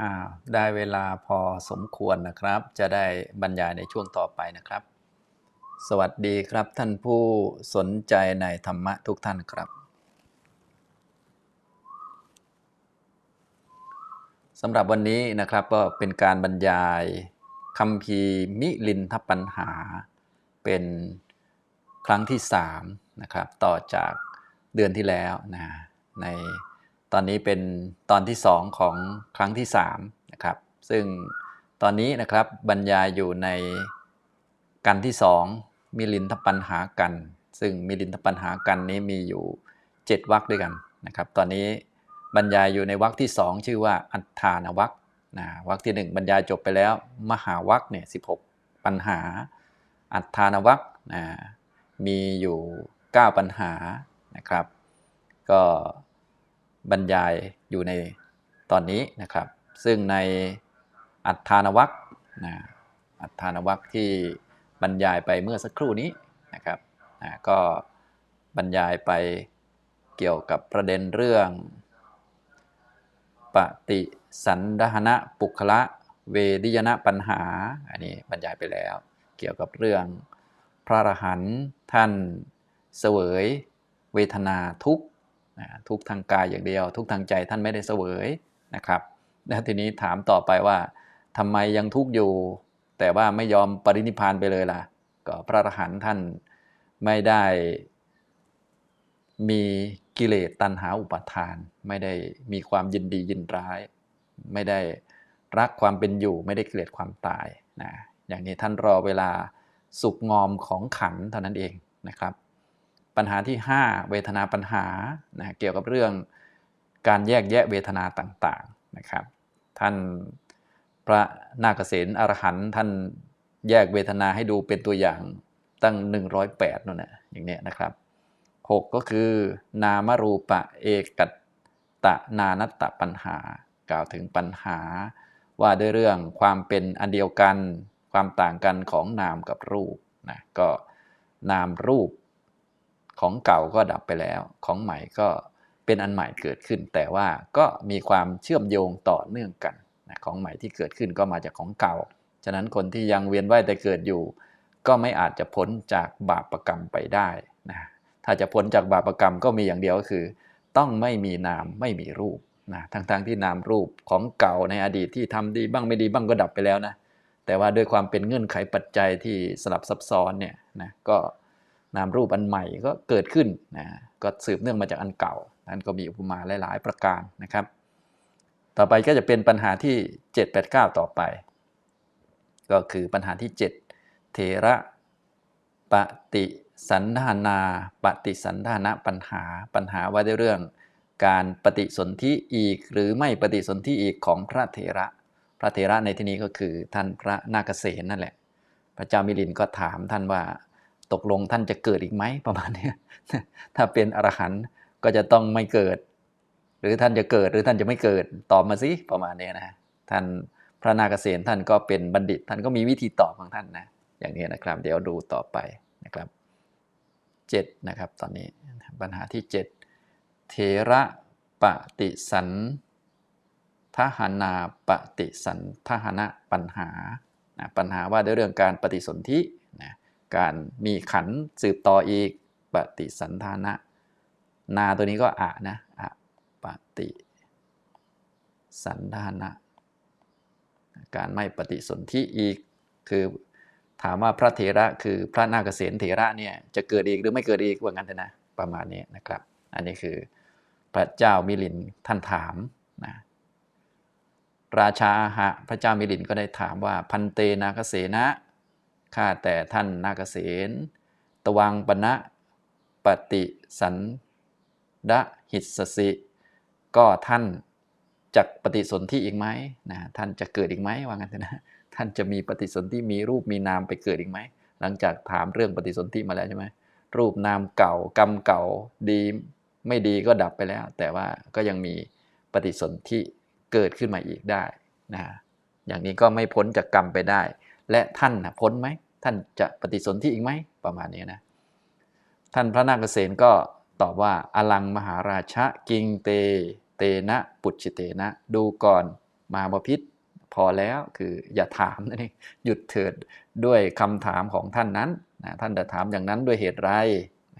อ้าวได้เวลาพอสมควรนะครับ จะได้บรรยายในช่วงต่อไปนะครับ สวัสดีครับท่านผู้สนใจในธรรมะทุกท่านครับสำหรับวันนี้นะครับก็เป็นการบรรยายคำพีมิลินทปัญหา เป็นครั้งที่3นะครับต่อจากเดือนที่แล้วนะใน ตอนนี้เป็นตอนที่ 2 ของครั้งที่3นะครับ ซึ่งตอนนี้นะครับบรรยายอยู่ในกันที่ 2 มิลินทปัญหากัน ซึ่งมิลินทปัญหากันนี้มีอยู่ 7วรรคด้วยกันนะครับ ตอนนี้บรรยายอยู่ในวรรคที่ 2 ชื่อว่าอัฏฐานวรรคนะวรรคที่ 1 บรรยายจบไปแล้ว มหาวรรคเนี่ย16ปัญหา อัฏฐานวรรคนะมีอยู่ 9 ปัญหานะครับ ก็ บรรยายอยู่ในตอนนี้นะครับ ซึ่งในอัฏฐานวรรคนะอัฏฐานวรรคที่บรรยายไปเมื่อสักครู่นี้นะครับนะก็บรรยายไปเกี่ยวกับประเด็นเรื่องปฏิสันดหณะปุคละเวดิยนะปัญหา อันนี้บรรยายไปแล้ว เกี่ยวกับเรื่องพระอรหันต์ท่านเสวยเวทนาทุกข์ นะทุกทางกายอย่างเดียว ทุกทางใจท่านไม่ได้เสวยนะครับแล้วทีนี้ถามต่อไปว่าทำไมยังทุกข์อยู่ แต่ว่าไม่ยอมปรินิพานไปเลยล่ะ ก็พระอรหันต์ท่านไม่ได้มีกิเลสตัณหาอุปาทาน ไม่ได้มีความยินดียินร้าย ไม่ได้รักความเป็นอยู่ ไม่ได้เกลียดความตายนะอย่างนี้ท่านรอเวลาสุกงอมของขันเท่านั้นเองนะครับ ปัญหาที่ 5 เวทนาปัญหานะเกี่ยวกับเรื่องการแยกแยะเวทนาต่างๆนะครับ ท่านพระนาคเษนอรหันท่านแยกเวทนาให้ดูเป็นตัวอย่างตั้ง 108นั่นแหละอย่างนี้นะครับ 6 ก็คือนามรูปะเอกัตตะนานัตตปัญหากล่าวถึงปัญหา ว่าด้วยเรื่องความเป็นอันเดียวกัน ความต่างกันของนามกับรูปนะก็นามรูป ของเก่าก็ดับไปแล้ว ของใหม่ก็เป็นอันใหม่เกิดขึ้น แต่ว่าก็มีความเชื่อมโยงต่อเนื่องกันนะของใหม่ที่เกิดขึ้นก็มาจากของเก่า ฉะนั้นคนที่ยังเวียนว่ายแต่เกิดอยู่ ก็ไม่อาจจะพ้นจากบาปรกรรมไปได้นะถ้าจะพ้นจากบาปรกรรมก็มีอย่างเดียวก็คือ ต้องไม่มีนามไม่มีรูปนะทั้งๆทที่นามรูปของเก่าในอดีตที่ทำดีบ้างไม่ดีบ้างก็ดับไปแล้วนะแต่ว่าด้วยความเป็นเงื่อนไขปัจจัยที่สลับซับซ้อนเนี่ยนะก็ นามรูปอันใหม่ก็เกิดขึ้นนะก็สืบเนื่องมาจากอันเก่า นั้นก็มีอุปมาหลาย ๆ ประการนะครับ ต่อไปก็จะเป็นปัญหาที่ 789 ต่อไป ก็คือปัญหาที่ 7 เทระปฏิสันธานาปฏิสันธานะปัญหาปัญหาว่าด้วยเรื่อง การปฏิสนธิอีกหรือไม่ปฏิสนธิอีกของพระเถระ พระเถระในที่นี้ก็คือท่านพระนาคเษนนั่นแหละ พระเจ้ามิลินก็ถามท่านว่า ตกลงท่านจะเกิดอีกไหมประมาณนี้ถ้าเป็นอรหันต์ก็จะต้องไม่เกิด หรือท่านจะเกิดหรือท่านจะไม่เกิดตอบมาสิประมาณนี้นะท่านพระนาคเษนท่านก็เป็นบัณฑิต ท่านก็มีวิธีตอบของท่านนะอย่างนี้นะครับ เดี๋ยวดูต่อไปนะครับ7นะครับตอนนี้ปัญหาที่ 7 เทระปฏิสันทหานาปฏิสันทหนะปัญหานะปัญหาว่าด้วยเรื่องการปฏิสนธิ การมีขันสืบต่ออีกปฏิสันทานะ นาตัวนี้ก็อะนะอะปฏิสันทานะ การไม่ปฏิสนธิอีกคือถามว่าพระเถระคือพระนาคเษนเถระเนี่ยจะเกิดอีกหรือไม่เกิดอีกว่างั้นเถอะนะประมาณนี้นะครับ อันนี้คือพระเจ้ามิลินท่านถามนะราชาหะพระเจ้ามิลินก็ได้ถามว่าพันเตนาคเสนะ ข้าแต่ท่านนาคเสนตวังปณะปฏิสันดหิสสิ ก็ท่านจะปฏิสนธิอีกไหมนะท่านจะเกิดอีกไหมว่างั้นนะท่านจะมีปฏิสนธิมีรูปมีนามไปเกิดอีกไหมหลังจากถามเรื่องปฏิสนธิมาแล้วใช่ไหมรูปนามเก่ากรรมเก่าดีไม่ดีก็ดับไปแล้ว แต่ว่าก็ยังมีปฏิสนธิเกิดขึ้นมาอีกได้นะอย่างนี้ก็ไม่พ้นจากกรรมไปได้ และท่านนะพ้นไหมท่านจะปฏิสนธิอีกไหมประมาณนี้นะท่านพระนาคเษนก็ตอบว่าอลังมหาราชะกิงเต เตนะปุจิเตนะ ดูก่อนมาบพิษพอแล้วคืออย่าถามนั่นเองหยุดเถิดด้วยคำถามของท่านนั้นนะท่านจะถามอย่างนั้นด้วยเหตุไร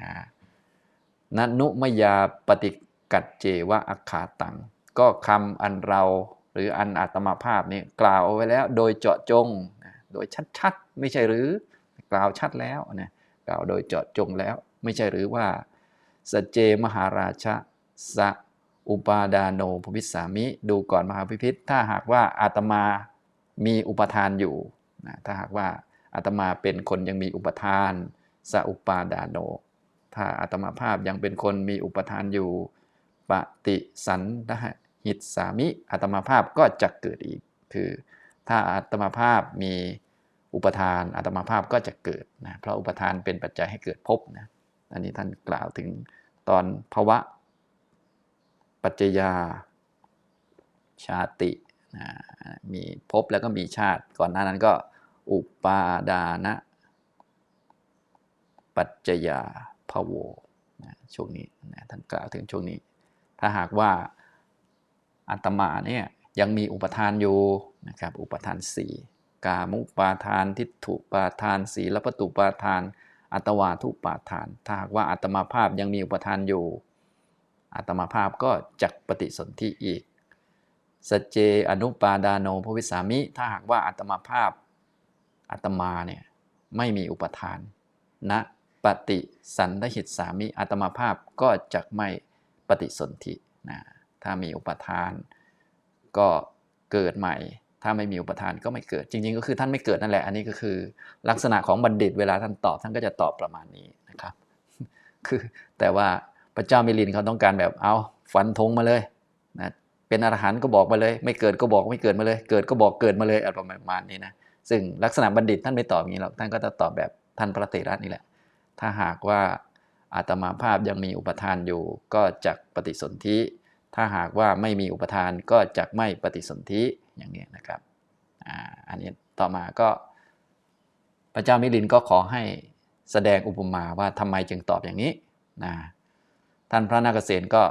นะนันุมยาปฏิกัจเจวะอักขาตัง ก็คำอันเราหรืออันอาตมาภาพนี่กล่าวเอาไว้แล้วโดยเจาะจง โดยชัดๆ ไม่ใช่หรือกล่าวชัดแล้วนะกล่าวโดยเจาะจงแล้ว ไม่ใช่หรือว่าสเจมหาราชะสะอุปาดาโนภวิสามิ ดูก่อนมหาพิพิธถ้าหากว่าอาตมามีอุปทานอยู่นะถ้าหากว่าอาตมาเป็นคนยังมีอุปทานสะอุปาดาโน ถ้าอาตมาภาพยังเป็นคนมีอุปทานอยู่ปฏิสันทหิตสามิอาตมาภาพก็จะเกิดอีกคือ ถ้าอาตมาภาพมีอุปทานอาตมาภาพก็จะเกิดนะเพราะอุปทานเป็นปัจจัยให้เกิดภพนะอันนี้ท่านกล่าวถึงตอนภวะ ปัจจยา ชาตินะมีภพแล้วก็มีชาติ ก่อนหน้านั้นก็ อุปาดานะ ปัจจยาภโวนะช่วงนี้นะท่านกล่าวถึงช่วงนี้ ถ้าหากว่าอาตมาเนี่ย ยังมีอุปทานอยู่นะครับอุปทานสี่กามุปาทานทิฏฐุปาทานสีลปตุปาทาน อัตวาทุปาทาน ถ้าหากว่าอาตมาภาพยังมีอุปทานอยู่อาตมาภาพก็จักปฏิสนธิอีกสเจอนุปาดาโนภวิสามิ ถ้าหากว่าอาตมาภาพอาตมาเนี่ยไม่มีอุปทานณนะปฏิสันทหิตสามิอาตมาภาพก็จะไม่ปฏิสนธินะถ้ามีอุปทาน ก็เกิดใหม่ ถ้าไม่มีอุปทานก็ไม่เกิด จริง ๆ ก็คือท่านไม่เกิดนั่นแหละ อันนี้ก็คือ ลักษณะของบัณฑิตเวลาท่านตอบท่านก็จะตอบประมาณนี้นะครับ คือแต่ว่าพระเจ้ามิลินเขาต้องการแบบเอาฟันธงมาเลยนะเป็นอรหันต์ก็บอกมาเลย ไม่เกิดก็บอกไม่เกิดมาเลย เกิดก็บอกเกิดมาเลยอะไรประมาณนี้นะซึ่งลักษณะบัณฑิตท่านไม่ตอบอย่างนี้หรอกท่านก็จะตอบแบบท่านพระเตระนี่แหละ ถ้าหากว่าอาตมาภาพยังมีอุปทานอยู่ก็จักปฏิสนธิ ถ้าหากว่าไม่มีอุปทานก็จักไม่ปฏิสนธิอย่างนี้นะครับออันนี้ต่อมาก็พระเจ้ามิลินก็ขอให้แสดงอุปมาว่าทำไมจึงตอบอย่างนี้นะท่านพระนาคเษนก็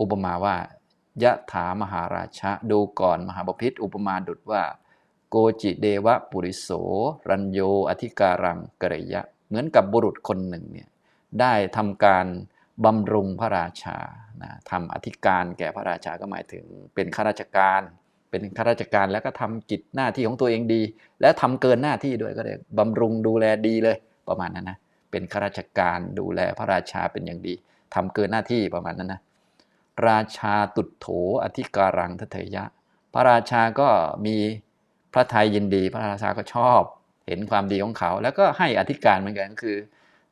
อุปมาว่ายะถามหาราชะดูก่อนมหาบพิษอุปมาดุดว่าโกจิเดวะปุริโส รัญโย อธิการังกระยะ เหมือนกับบุรุษคนหนึ่งเนี่ยได้ทำการ บำรุงพระราชานะทำอธิการแก่พระราชาก็หมายถึงเป็นข้าราชการ เป็นข้าราชการแล้วก็ทำกิจหน้าที่ของตัวเองดี และทำเกินหน้าที่ด้วยก็เลยบำรุงดูแลดีเลยประมาณนั้นนะเป็นข้าราชการดูแลพระราชาเป็นอย่างดีทำเกินหน้าที่ประมาณนั้นนะราชาตุดโถอธิการังทเถยะ พระราชาก็มีพระทัยยินดี พระราชาก็ชอบ เห็นความดีของเขา แล้วก็ให้อธิการเหมือนกันก็คือ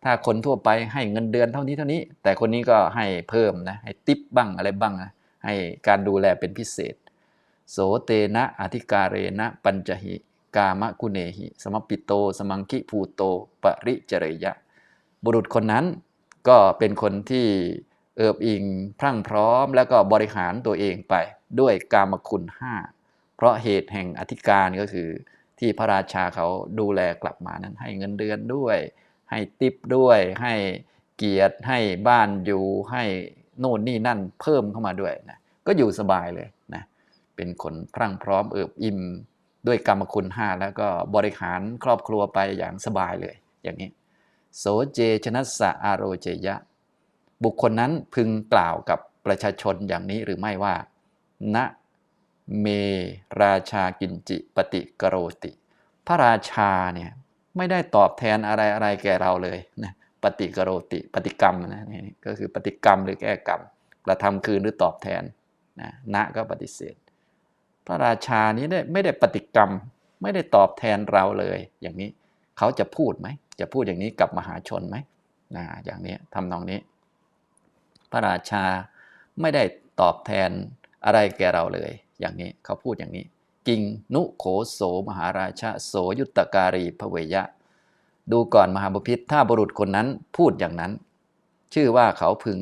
ถ้าคนทั่วไปให้เงินเดือนเท่านี้เท่านี้ แต่คนนี้ก็ให้เพิ่มนะให้ติปบ้างอะไรบ้างนะให้การดูแลเป็นพิเศษ โสเตนะอธิการเรนะปัญจหิ กามะกุเนหิ สมปิโต สมังคิภูโต ปริจเรยะ บุรุษคนนั้นก็เป็นคนที่เอิบอิงพรั่งพร้อมแล้วก็บริหารตัวเองไปด้วยกามคุณห้าเพราะเหตุแห่งอธิการก็คือที่พระราชาเขาดูแลกลับมานั้นให้เงินเดือนด้วย ให้ติปด้วยให้เกียรติให้บ้านอยู่ให้โน่นนี่นั่นเพิ่มเข้ามาด้วยนะก็อยู่สบายเลยนะเป็นคนพรั่งพร้อมเอิบอิ่มด้วยกรรมคุณห้าแล้วก็บริหารครอบครัวไปอย่างสบายเลย อย่างนี้โสเจชนะสะอารโรเจยะ บุคคลนั้นพึงกล่าวกับประชาชนอย่างนี้หรือไม่ว่าณเมราชากินจิปฏิกโรติ พระราชาเนี่ย ไม่ได้ตอบแทนอะไรอะไรแก่เราเลยนะปฏิกโรติปฏิกรรมนะนี่ก็คือปฏิกรรมหรือแก้กรรมกระทำคืนหรือตอบแทนนะณก็ปฏิเสธ พระราชานี้ได้ไม่ได้ปฏิกรรม ไม่ได้ตอบแทนเราเลย อย่างนี้เขาจะพูดไหม จะพูดอย่างนี้กับมหาชนไหมนะอย่างนี้ทำนองนี้ พระราชาไม่ได้ตอบแทนอะไรแก่เราเลย อย่างนี้เขาพูดอย่างนี้ กิง นุโขโสมหาราชาโสยุตตการีพเวยะ ดูก่อนมหาบุพิษถ้าบุรุษคนนั้นพูดอย่างนั้น ชื่อว่าเขาพึง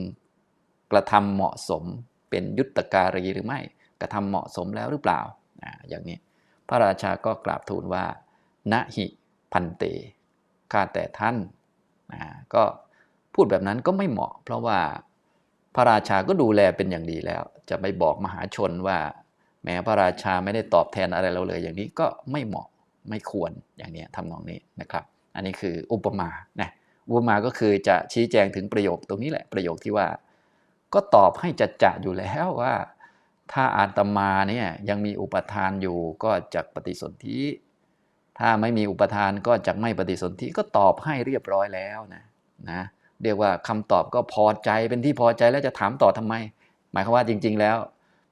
กระทำเหมาะสมเป็นยุตตการีหรือไม่กระทำเหมาะสมแล้วหรือเปล่าออย่างนี้ พระราชาก็กราบทูลว่านะหิพันเตข้าแต่ท่านก็พูดแบบนั้นก็ไม่เหมาะ เพราะว่าพระราชาก็ดูแลเป็นอย่างดีแล้ว จะไปบอกมหาชนว่า แม้พระราชาไม่ได้ตอบแทนอะไรเราเลย อย่างนี้ก็ไม่เหมาะไม่ควรอย่างนี้ทำนองนี้นะครับ อันนี้คืออุปมานะอุปมาก็คือจะชี้แจงถึงประโยคตรงนี้แหละประโยคที่ว่า ก็ตอบให้จัดจะอยู่แล้วว่า ถ้าอาตมาเนี่ยยังมีอุปทานอยู่ก็จะปฏิสนธิถ้าไม่มีอุปทานก็จะไม่ปฏิสนธิก็ตอบให้เรียบร้อยแล้วนะนะเรียกว่าคำตอบก็พอใจเป็นที่พอใจแล้วจะถามต่อทำไม หมายความว่าจริง ๆ แล้ว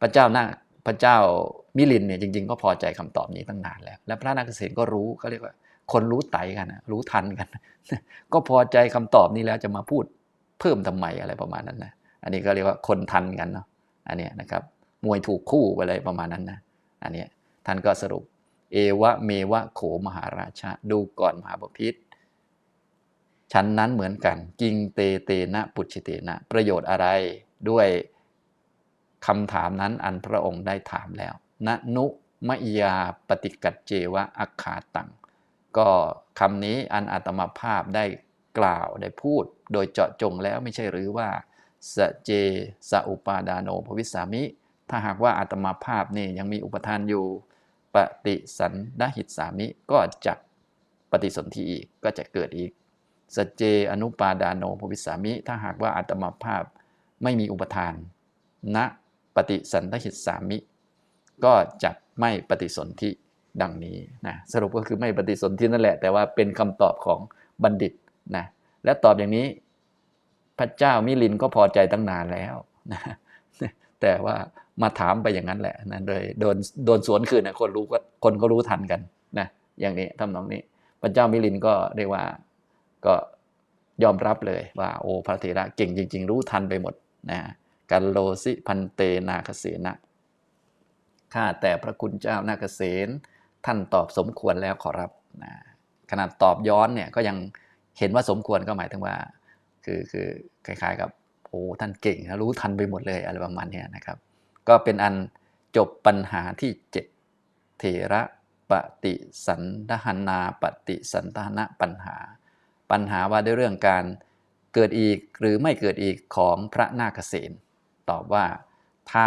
พระเจ้านา พระเจ้ามิลินเนี่ยจริง ๆ ก็พอใจคำตอบนี้ตั้งนานแล้ว และพระนาคเษนก็รู้ก็เรียกว่า คนรู้ไตกันรู้ทันกัน ก็พอใจคำตอบนี้แล้วจะมาพูดเพิ่มทำไมอะไรประมาณนั้นนะอันนี้ก็เรียกว่าคนทันกันเนาะอันนี้นะครับมวยถูกคู่อะไรประมาณนั้นนะอันนี้ท่านก็สรุป เอวะเมวะโขมหาราชาดูก่อนมหาบพิษชั้นนั้นเหมือนกัน กิงเตเตนะ ปุจฉิเตนะ ประโยชน์อะไรด้วย คำถามนั้นอันพระองค์ได้ถามแล้วนนุมยาปฏิกัจเจวะอักขาตัง ก็คำนี้อันอาตมาภาพได้กล่าวได้พูด โดยเจาะจงแล้วไม่ใช่หรือว่าสเจสอุปาดาโนภวิสามิ ถ้าหากว่าอาตมาภาพนี่ยังมีอุปทานอยู่ปฏิสันดหิตสามิก็จะปฏิสนธิอีกก็จะเกิดอีกสเจอนุปาดาโนภวิสามิ ถ้าหากว่าอาตมาภาพไม่มีอุปทานณ ปฏิสันดหิตสามิ ก็จะไม่ปฏิสนธิดังนี้นะสรุปก็คือไม่ปฏิสนธินั่นแหละ แต่ว่าเป็นคำตอบของบัณฑิตนะและตอบอย่างนี้ พระเจ้ามิลินก็พอใจตั้งนานแล้วนะแต่ว่ามาถามไปอย่างนั้นแหละนะโดยโดนโดนสวนคืนนะคนรู้ก็คนก็รู้ทันกันนะอย่างนี้ทำนองนี้ พระเจ้ามิลินก็เรียกว่าก็ยอมรับเลยว่า โอ้พระเถระเก่งจริง ๆ รู้ทันไปหมดนะ กันโลสิพันเตนาคเสนะข้าแต่พระคุณเจ้านาคเสนท่านตอบสมควรแล้วขอรับนะขนาดตอบย้อนเนี่ยก็ยังเห็นว่าสมควรก็หมายถึงว่า คือคือคล้ายๆกับโอ้ท่านเก่งนะรู้ทันไปหมดเลยอะไรประมาณนี้นะครับ ก็เป็นอันจบปัญหาที่ 7 เถระปฏิสันทหนา ปฏิสันทนะปัญหา ปัญหาว่าด้วยเรื่องการเกิดอีกหรือไม่เกิดอีกของพระนาคเษน ตอบว่าถ้า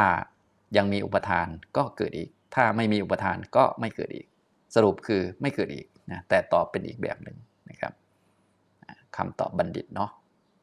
ยังมีอุปทานก็เกิดอีก ถ้าไม่มีอุปทานก็ไม่เกิดอีก สรุปคือไม่เกิดอีกนะแต่ตอบเป็นอีกแบบหนึ่งนะครับคำตอบบัณฑิตเนาะ